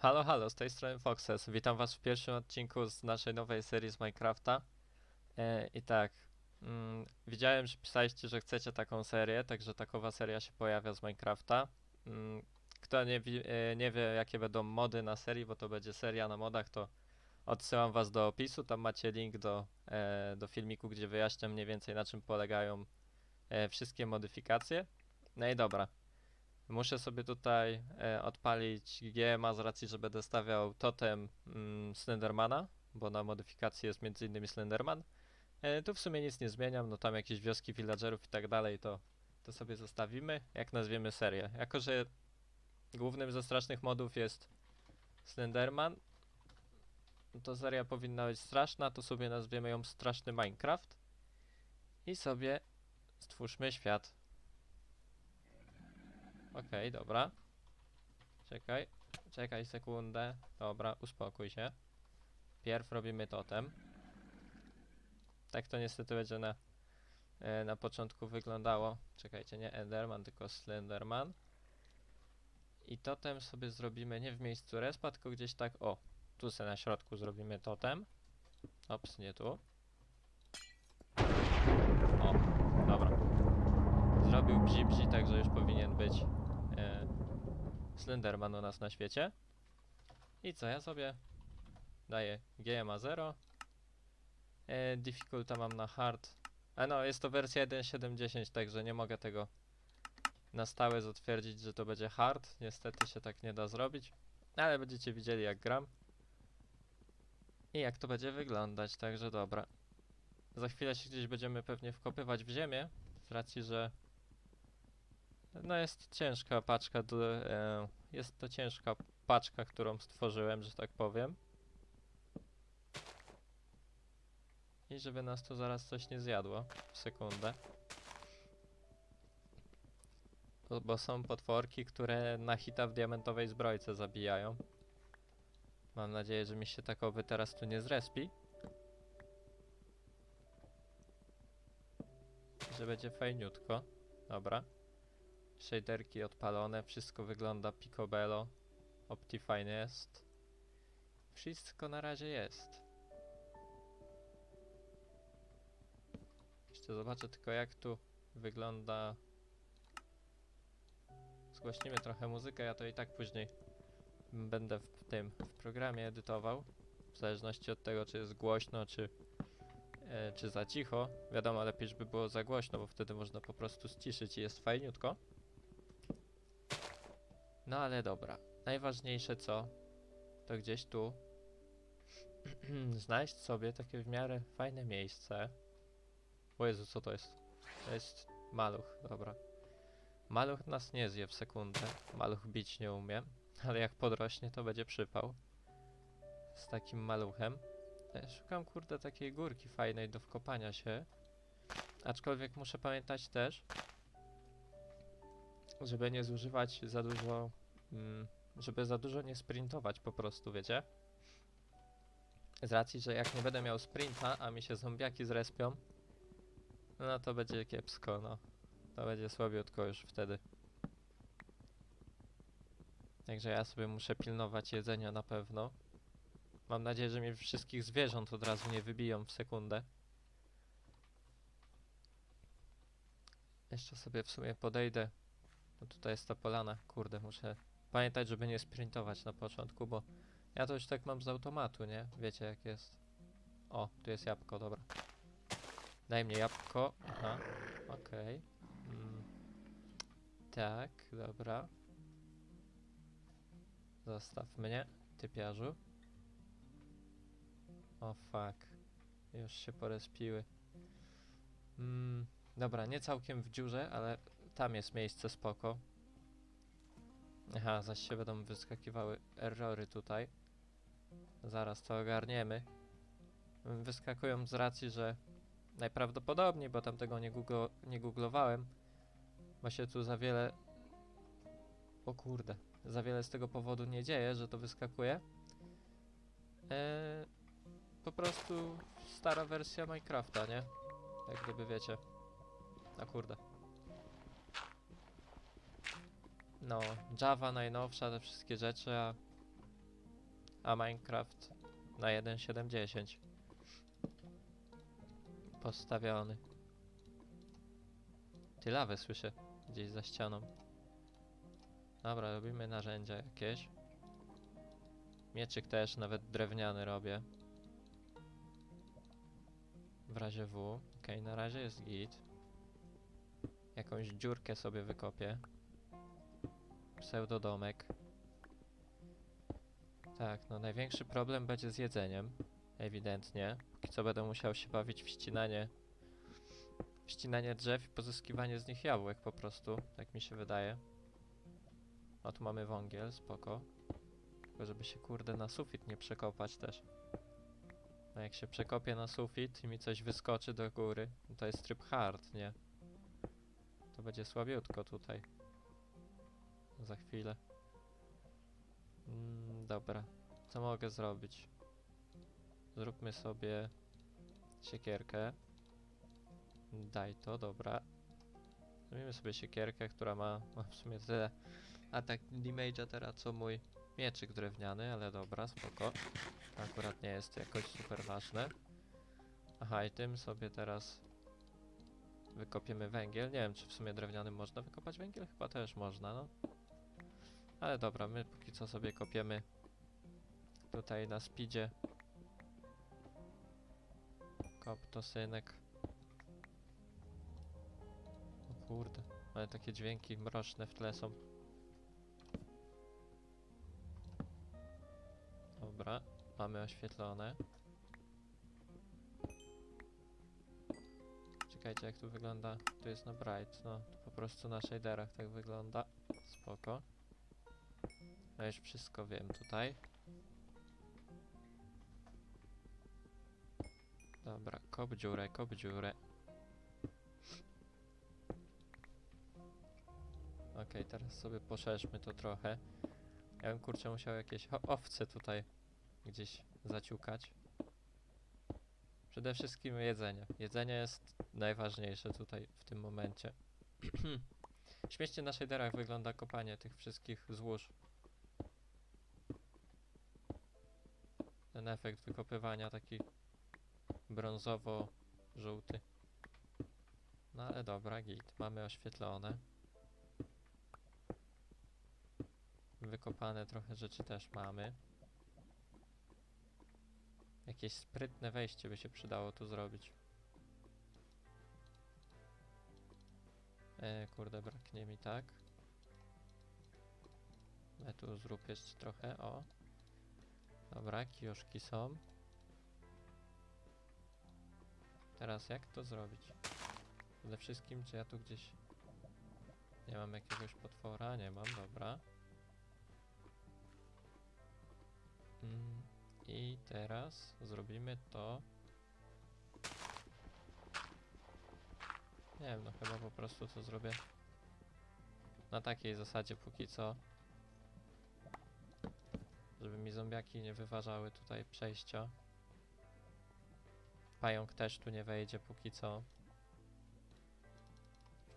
Halo, halo, z tej strony Foxes. Witam was w pierwszym odcinku z naszej nowej serii z Minecrafta. E, I tak, mm, widziałem, że pisaliście, że chcecie taką serię, także takowa seria się pojawia z Minecrafta. Mm, kto nie, e, nie wie, jakie będą mody na serii, bo to będzie seria na modach, to odsyłam was do opisu. Tam macie link do, e, do filmiku, gdzie wyjaśniam mniej więcej na czym polegają e, wszystkie modyfikacje. No i dobra. Muszę sobie tutaj e, odpalić GMA z racji, że będę stawiał totem mm, Slendermana, bo na modyfikacji jest m.in. Slenderman. E, tu w sumie nic nie zmieniam, no tam jakieś wioski villagerów i tak dalej, to, to sobie zostawimy, jak nazwiemy serię. Jako, że głównym ze strasznych modów jest Slenderman, to seria powinna być straszna, to sobie nazwiemy ją Straszny Minecraft i sobie stwórzmy świat. Okej, dobra. Czekaj, czekaj sekundę. Dobra, uspokój się. Pierw robimy totem. Tak to niestety będzie na, e, na początku wyglądało. Czekajcie, nie Enderman, tylko Slenderman. I totem sobie zrobimy nie w miejscu respa, tylko gdzieś tak, o, tu sobie na środku zrobimy totem. Ops, nie tu. O, dobra. Zrobił bzi bzi, także już powinien być e, Slenderman u nas na świecie. I co, ja sobie daję GMA 0. E, difficulta mam na hard. A no, jest to wersja 1.7.10, także nie mogę tego na stałe zatwierdzić, że to będzie hard. Niestety się tak nie da zrobić. Ale będziecie widzieli jak gram. I jak to będzie wyglądać, także dobra. Za chwilę się gdzieś będziemy pewnie wkopywać w ziemię, z racji, że no jest ciężka paczka, do, e, jest to ciężka paczka, którą stworzyłem, że tak powiem. I żeby nas tu zaraz coś nie zjadło w sekundę. Bo, bo są potworki, które na hita w diamentowej zbrojce zabijają. Mam nadzieję, że mi się takowy teraz tu nie zrespi. Że będzie fajniutko. Dobra. Shaderki odpalone, wszystko wygląda picobello. Optifine jest. Wszystko na razie jest. Jeszcze zobaczę tylko jak tu wygląda. Zgłośnimy trochę muzykę, ja to i tak później będę w tym w programie edytował. W zależności od tego, czy jest głośno, czy, e, czy za cicho. Wiadomo, lepiej, żeby było za głośno, bo wtedy można po prostu ściszyć i jest fajniutko. No ale dobra. Najważniejsze co? To gdzieś tu znaleźć sobie takie w miarę fajne miejsce. O Jezu, co to jest? To jest maluch, dobra. Maluch nas nie zje w sekundę. Maluch bić nie umie, ale jak podrośnie to będzie przypał. Z takim maluchem. E, Szukam kurde takiej górki fajnej do wkopania się. Aczkolwiek muszę pamiętać też, żeby nie zużywać za dużo, mm, żeby za dużo nie sprintować po prostu, wiecie? Z racji, że jak nie będę miał sprinta, a mi się zombiaki zrespią, no to będzie kiepsko, no. To będzie słabiutko już wtedy. Także ja sobie muszę pilnować jedzenia na pewno. Mam nadzieję, że mi wszystkich zwierząt od razu nie wybiją w sekundę. Jeszcze sobie w sumie podejdę no tutaj jest ta polana, kurde, muszę pamiętać, żeby nie sprintować na początku, bo ja to już tak mam z automatu, nie? Wiecie jak jest. O, tu jest jabłko, dobra. Daj mnie jabłko, aha, okej. Mm. Tak, dobra. Zostaw mnie, typiarzu. O fuck. Już się porespiły. Mm, dobra, nie całkiem w dziurze, ale tam jest miejsce spoko. Aha, zaś się będą wyskakiwały errory tutaj. Zaraz to ogarniemy. Wyskakują z racji, że najprawdopodobniej, bo tam tego nie, googlo, nie googlowałem, bo się tu za wiele... O kurde, za wiele z tego powodu nie dzieje, że to wyskakuje. Eee, po prostu stara wersja Minecrafta, nie? Jak gdyby wiecie. A kurde. No, Java najnowsza, te wszystkie rzeczy, a a Minecraft na 1.7.10 postawiony. Ty lawę słyszę gdzieś za ścianą. Dobra, robimy narzędzia jakieś. Mieczyk też, nawet drewniany robię. W razie W. Okej, na razie jest git. Jakąś dziurkę sobie wykopię. Pseudodomek. Tak, no największy problem będzie z jedzeniem. Ewidentnie. Póki co będę musiał się bawić w ścinanie. W ścinanie drzew i pozyskiwanie z nich jabłek po prostu. Tak mi się wydaje. O, tu mamy wągiel, spoko. Tylko żeby się kurde na sufit nie przekopać też. No jak się przekopię na sufit i mi coś wyskoczy do góry, no to jest tryb hard, nie? To będzie słabiutko tutaj. Za chwilę. Mm, dobra. Co mogę zrobić? Zróbmy sobie siekierkę. Daj to, dobra. Zrobimy sobie siekierkę, która ma, ma w sumie tyle atak damage'a teraz co mój mieczyk drewniany, ale dobra, spoko. To akurat nie jest jakoś super ważne. Aha, i tym sobie teraz wykopiemy węgiel. Nie wiem, czy w sumie drewnianym można wykopać węgiel? Chyba też można, no. Ale dobra, my póki co sobie kopiemy tutaj na speedzie. Kop to synek. O kurde, ale takie dźwięki mroczne w tle są. Dobra, mamy oświetlone. Czekajcie, jak tu wygląda. Tu jest na bright, no to po prostu na shaderach tak wygląda. Spoko. No już wszystko wiem tutaj. Dobra, kop dziurę, kop dziurę. Okej, teraz sobie poszerzmy to trochę. Ja bym kurczę musiał jakieś owce tutaj gdzieś zaciukać. Przede wszystkim jedzenie. Jedzenie jest najważniejsze tutaj w tym momencie. Śmiesznie na shaderach wygląda kopanie tych wszystkich złóż. Ten efekt wykopywania taki brązowo-żółty. No ale dobra, git. Mamy oświetlone. Wykopane trochę rzeczy też mamy. Jakieś sprytne wejście by się przydało tu zrobić. E, kurde, braknie mi tak. E, tu zrób jeszcze trochę, o. Dobra, kijoszki są. Teraz jak to zrobić? Przede wszystkim, czy ja tu gdzieś... Nie mam jakiegoś potwora? Nie mam, dobra. Mm, I teraz zrobimy to. Nie wiem, no chyba po prostu to zrobię na takiej zasadzie póki co. Żeby mi zombiaki nie wyważały tutaj przejścia. Pająk też tu nie wejdzie póki co.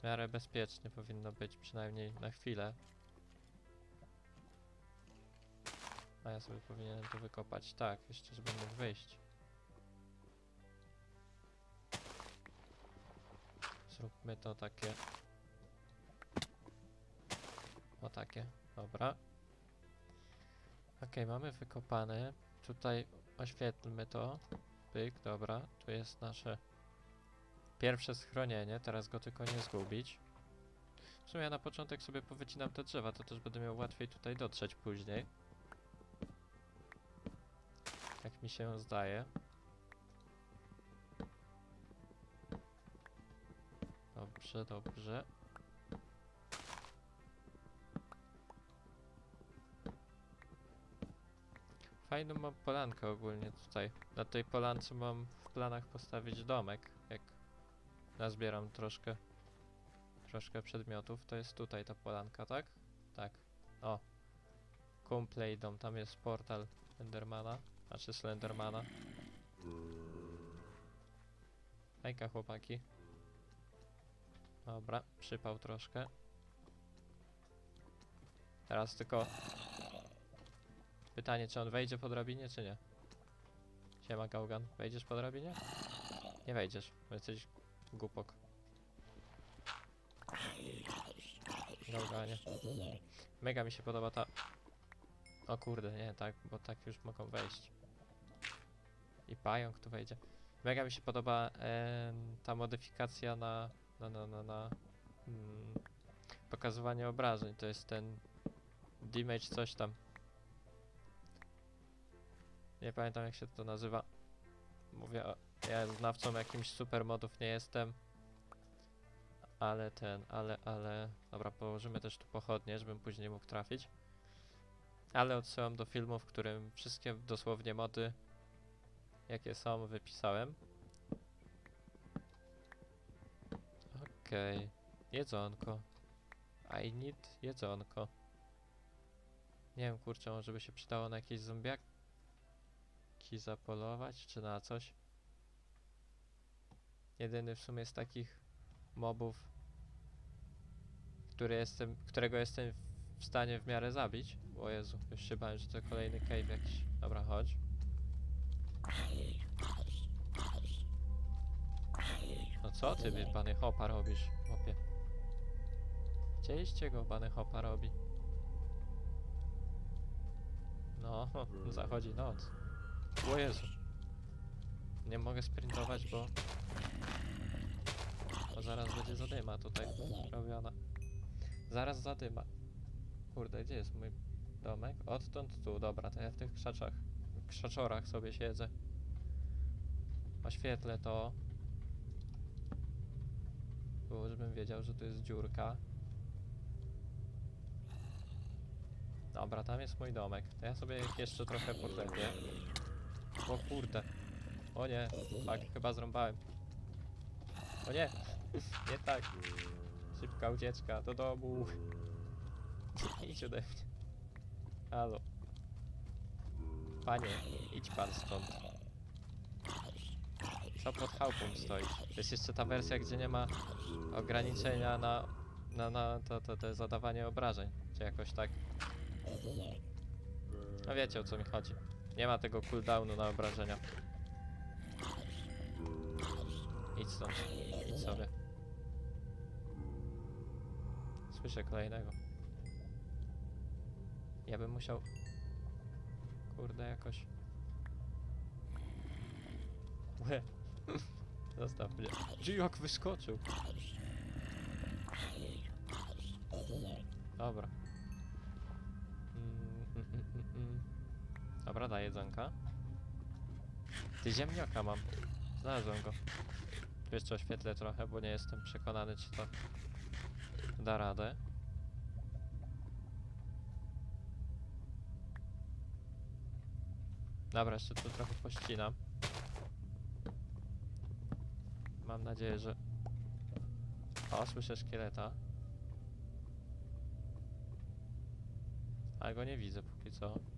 W miarę bezpiecznie powinno być, przynajmniej na chwilę. A ja sobie powinienem to wykopać. Tak, jeszcze żeby mógł wyjść. Zróbmy to takie. O takie, dobra. Okej, mamy wykopane. Tutaj oświetlmy to. Pyk, dobra. Tu jest nasze pierwsze schronienie. Teraz go tylko nie zgubić. W sumie ja na początek sobie powycinam te drzewa, to też będę miał łatwiej tutaj dotrzeć później. Tak mi się zdaje. Dobrze, dobrze. Fajną mam polankę ogólnie tutaj. Na tej polance mam w planach postawić domek, jak nazbieram troszkę troszkę przedmiotów. To jest tutaj ta polanka, tak? Tak. O. Kumple idą, tam jest portal Endermana, znaczy Slendermana. Hejka chłopaki. Dobra, przypał troszkę. Teraz tylko Pytanie, czy on wejdzie po drabinie, czy nie? Siema Gaugan, wejdziesz po drabinie? Nie wejdziesz, bo jesteś głupok. Gauganie. Mega mi się podoba ta... O kurde, nie, tak, bo tak już mogą wejść. I pająk tu wejdzie. Mega mi się podoba em, ta modyfikacja na... na, na, na, na mm, pokazywanie obrażeń. To jest ten damage coś tam. Nie pamiętam jak się to nazywa. Mówię, ja znawcą jakimś super modów nie jestem. Ale ten, ale, ale... Dobra, położymy też tu pochodnie, żebym później mógł trafić. Ale odsyłam do filmu, w którym wszystkie dosłownie mody, jakie są, wypisałem. Okej. Jedzonko. I need jedzonko. Nie wiem, kurczę, może by się przydało na jakieś zombiaki zapolować, czy na coś. Jedyny w sumie z takich mobów, który jestem, którego jestem w stanie w miarę zabić. O Jezu, już się bałem, że to kolejny cave jakiś. Dobra, chodź. No co ty, bany hopa robisz, chłopie? Widzieliście go, bany hopa robi? No, zachodzi noc. O Jezu. Nie mogę sprintować, bo... Bo zaraz będzie zadyma tutaj robiona. Zaraz zadyma. Kurde, gdzie jest mój domek? Odtąd tu, dobra, to ja w tych krzaczach, krzaczorach sobie siedzę. Oświetlę to. Było, żebym wiedział, że tu jest dziurka. Dobra, tam jest mój domek. To ja sobie jeszcze trochę podlepię. O kurde. O nie, tak, chyba zrąbałem. O nie, nie tak. Szybka ucieczka do domu. Idź ode mnie. Halo. Panie, idź pan stąd. Co pod chałupą stoisz? To jest jeszcze ta wersja, gdzie nie ma ograniczenia na, na, na to, to, to zadawanie obrażeń. Czy jakoś tak. No wiecie o co mi chodzi. Nie ma tego cooldownu na obrażenia. Idź stąd. Idź sobie. Słyszę kolejnego. Ja bym musiał... Kurde, jakoś... Łe. Zostaw mnie. Gdzie jak wyskoczył? Dobra. Mm, mm, mm. Dobra, daję jedzonka. Ty ziemniaka mam. Znalazłem go. Tu jeszcze oświetlę trochę, bo nie jestem przekonany, czy to da radę. Dobra, jeszcze tu trochę pościnam. Mam nadzieję, że... O, słyszę szkieleta. Ale go nie widzę póki co.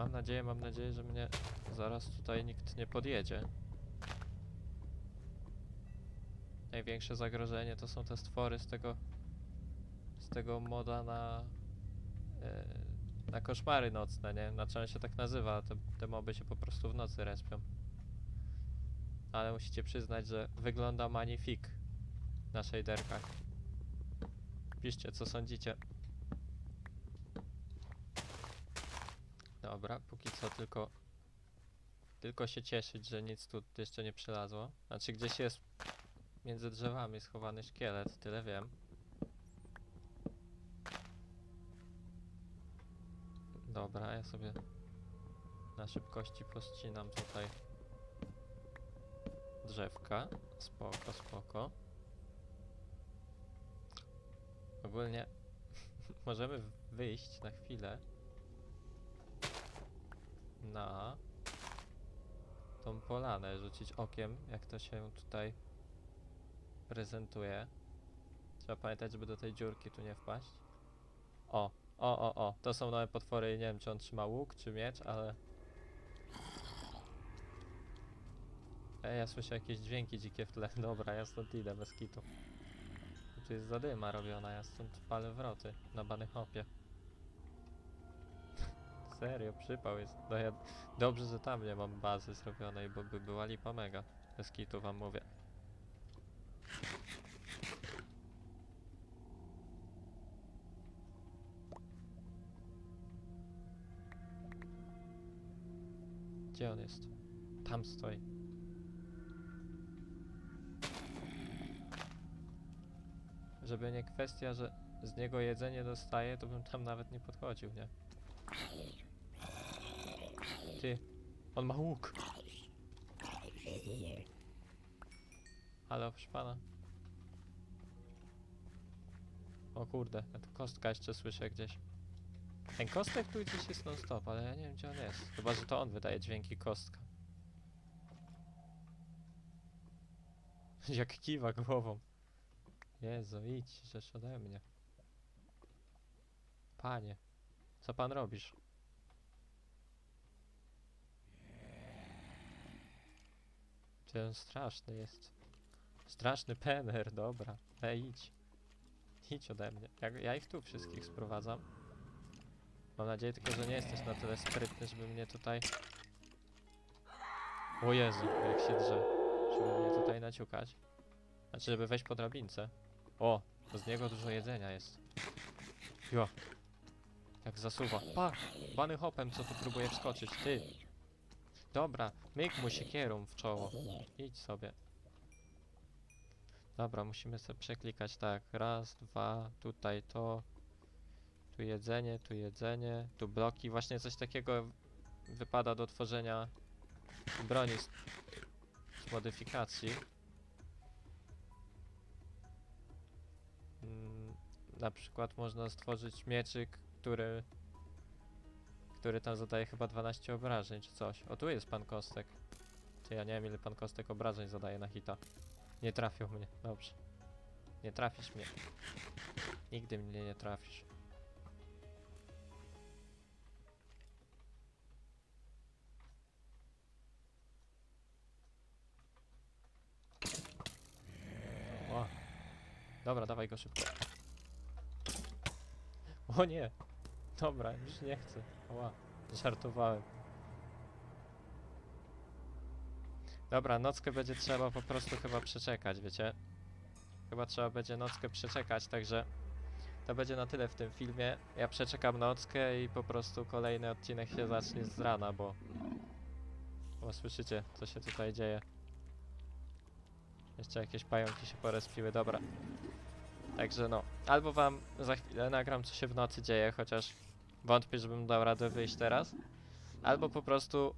Mam nadzieję, mam nadzieję, że mnie zaraz tutaj nikt nie podjedzie. Największe zagrożenie to są te stwory z tego z tego moda na e, na koszmary nocne, nie? On się tak nazywa, te, te moby się po prostu w nocy respią. Ale musicie przyznać, że wygląda magnifik na shaderkach. Piszcie, co sądzicie. Dobra, póki co tylko tylko się cieszyć, że nic tu jeszcze nie przylazło. Znaczy gdzieś jest między drzewami schowany szkielet, tyle wiem. Dobra, ja sobie na szybkości pościnam tutaj drzewka. Spoko, spoko. Ogólnie możemy wyjść na chwilę na tą polanę, rzucić okiem, jak to się tutaj prezentuje. Trzeba pamiętać, żeby do tej dziurki tu nie wpaść. O, o, o, o, to są nowe potwory nie wiem, czy on trzyma łuk, czy miecz, ale... Ej, ja słyszę jakieś dźwięki dzikie w tle. Dobra, ja stąd idę, bez kitu. Tu jest zadyma robiona, ja stąd palę wroty na bany hopie. Serio, przypał jest. No ja, dobrze, że tam nie mam bazy zrobionej, bo by była lipa mega. Bez kitu wam mówię. Gdzie on jest? Tam stoi. Żeby nie kwestia, że z niego jedzenie dostaje, to bym tam nawet nie podchodził, nie? On ma łuk. Proszę pana. O kurde, ja tu kostka jeszcze słyszę gdzieś. Ten kostek tu gdzieś jest non stop, ale ja nie wiem gdzie on jest. Chyba, że to on wydaje dźwięki kostka. Jak kiwa głową. Jezu, idź, rzecz ode mnie. Panie, co pan robisz? Ty on straszny jest. Straszny pener, dobra. Ej, idź. Idź ode mnie. Ja, ja ich tu wszystkich sprowadzam. Mam nadzieję tylko, że nie jesteś na tyle sprytny, żeby mnie tutaj... O Jezu, jak się drze. Żeby mnie tutaj naciukać. Znaczy, żeby wejść po drabince. O, to z niego dużo jedzenia jest. Jo. Jak zasuwa. Pa! Bany hopem, co tu próbuje wskoczyć. Ty! Dobra, myk mu siekierą w czoło. Idź sobie. Dobra, musimy sobie przeklikać tak. Raz, dwa, tutaj to. Tu jedzenie, tu jedzenie, tu bloki. Właśnie coś takiego wypada do tworzenia broni z, z modyfikacji. Mm, Na przykład można stworzyć mieczyk, który który tam zadaje chyba 12 obrażeń czy coś. O, tu jest pan Kostek. Czy ja nie wiem ile pan Kostek obrażeń zadaje na hita. Nie trafił mnie, dobrze. Nie trafisz mnie. Nigdy mnie nie trafisz. O. Dobra, dawaj go szybko. O nie! Dobra, już nie chcę. Ła, żartowałem. Dobra, nockę będzie trzeba po prostu chyba przeczekać, wiecie? Chyba trzeba będzie nockę przeczekać, także to będzie na tyle w tym filmie. Ja przeczekam nockę i po prostu kolejny odcinek się zacznie z rana, bo... Bo słyszycie, co się tutaj dzieje. Jeszcze jakieś pająki się porespiły, dobra. Także no, albo wam za chwilę nagram co się w nocy dzieje, chociaż wątpię, żebym dał radę wyjść teraz. Albo po prostu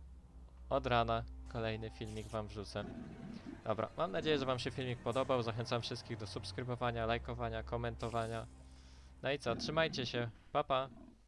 od rana kolejny filmik wam wrzucę. Dobra, mam nadzieję, że wam się filmik podobał. Zachęcam wszystkich do subskrybowania, lajkowania, komentowania. No i co, trzymajcie się. Pa pa.